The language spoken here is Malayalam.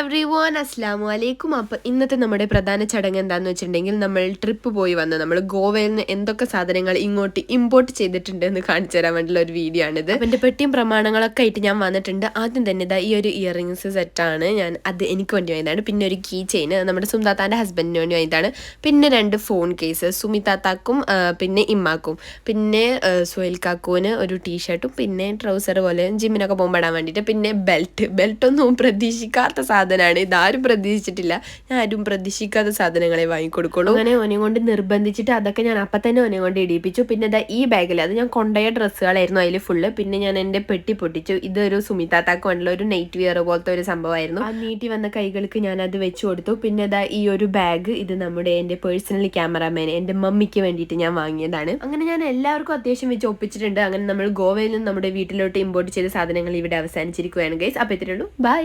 എവ്രി വൺ അസ്ലാമു അലൈക്കും. അപ്പം ഇന്നത്തെ നമ്മുടെ പ്രധാന ചടങ്ങ് എന്താന്ന് വെച്ചിട്ടുണ്ടെങ്കിൽ നമ്മൾ ട്രിപ്പ് പോയി വന്ന്. നമ്മൾ ഗോവയിൽ നിന്ന് എന്തൊക്കെ സാധനങ്ങൾ ഇങ്ങോട്ട് ഇമ്പോർട്ട് ചെയ്തിട്ടുണ്ട് എന്ന് കാണിച്ചു തരാൻ വേണ്ടിയുള്ള ഒരു വീഡിയോ ആണിത്. അപ്പം എന്റെ പെട്ടിയും പ്രമാണങ്ങളൊക്കെ ആയിട്ട് ഞാൻ വന്നിട്ടുണ്ട്. ആദ്യം തന്നെ ഇതാ ഈ ഒരു ഇയറിങ്സ് സെറ്റാണ് ഞാൻ അത് എനിക്ക് വേണ്ടി വാങ്ങിയതാണ്. പിന്നെ ഒരു കീ ചെയിൻ നമ്മുടെ സുന്ദാത്താന്റെ ഹസ്ബൻഡിന് വേണ്ടി വാങ്ങിയതാണ്. പിന്നെ രണ്ട് ഫോൺ കേസ് സുമിതാത്താക്കും പിന്നെ ഇമ്മാക്കും. പിന്നെ സുഹൈൽ കാക്കുവിന് ഒരു ടീഷർട്ടും പിന്നെ ട്രൗസർ പോലെ ജിമ്മിനൊക്കെ പോകുമ്പോൾ ഇടാൻ വേണ്ടിയിട്ട് പിന്നെ ബെൽറ്റ് ബെൽറ്റൊന്നും പ്രതീക്ഷിക്കാത്ത പ്രതീക്ഷിക്കാത്ത സാധനമാണ് ഇതാരും പ്രതീക്ഷിച്ചിട്ടില്ല. ഞാൻ ആരും പ്രതീക്ഷിക്കാത്ത സാധനങ്ങളെ വാങ്ങിക്കൊടുക്കുള്ളൂ. അങ്ങനെ ഒനെ കൊണ്ട് നിർബന്ധിച്ചിട്ട് അതൊക്കെ ഞാൻ അപ്പം തന്നെ ഒനെ കൊണ്ട് ഇടിപ്പിച്ചു പിന്നെ ഇതാ ഈ ബാഗിൽ അത് ഞാൻ കൊണ്ടുപോയ ഡ്രസ്സുകളായിരുന്നു അതിൽ ഫുള്ള് പിന്നെ ഞാൻ എന്റെ പെട്ടി പൊട്ടിച്ചു. ഇതൊരു സുമിതാത്താക്ക് വേണ്ടിയുള്ള ഒരു നൈറ്റ് വിയർ പോലത്തെ ഒരു സംഭവമായിരുന്നു. ആ നീട്ടി വന്ന കൈകൾക്ക് ഞാൻ അത് വെച്ച് കൊടുത്തു. പിന്നെ ഇതാ ഈ ഒരു ബാഗ് ഇത് നമ്മുടെ എന്റെ പേഴ്സണൽ ക്യാമറാമാൻ എന്റെ മമ്മിക്ക് വേണ്ടിയിട്ട് ഞാൻ വാങ്ങിയതാണ്. അങ്ങനെ ഞാൻ എല്ലാവർക്കും അത്യാവശ്യം വെച്ച് ഒപ്പിച്ചിട്ടുണ്ട്. അങ്ങനെ നമ്മൾ ഗോവയിൽ നിന്ന് നമ്മുടെ വീട്ടിലോട്ട് ഇമ്പോർട്ട് ചെയ്ത സാധനങ്ങൾ ഇവിടെ അവസാനിച്ചിരിക്കുകയാണ് ഗൈസ് അപ്പോൾ ഇത്രയുള്ളൂ ബൈ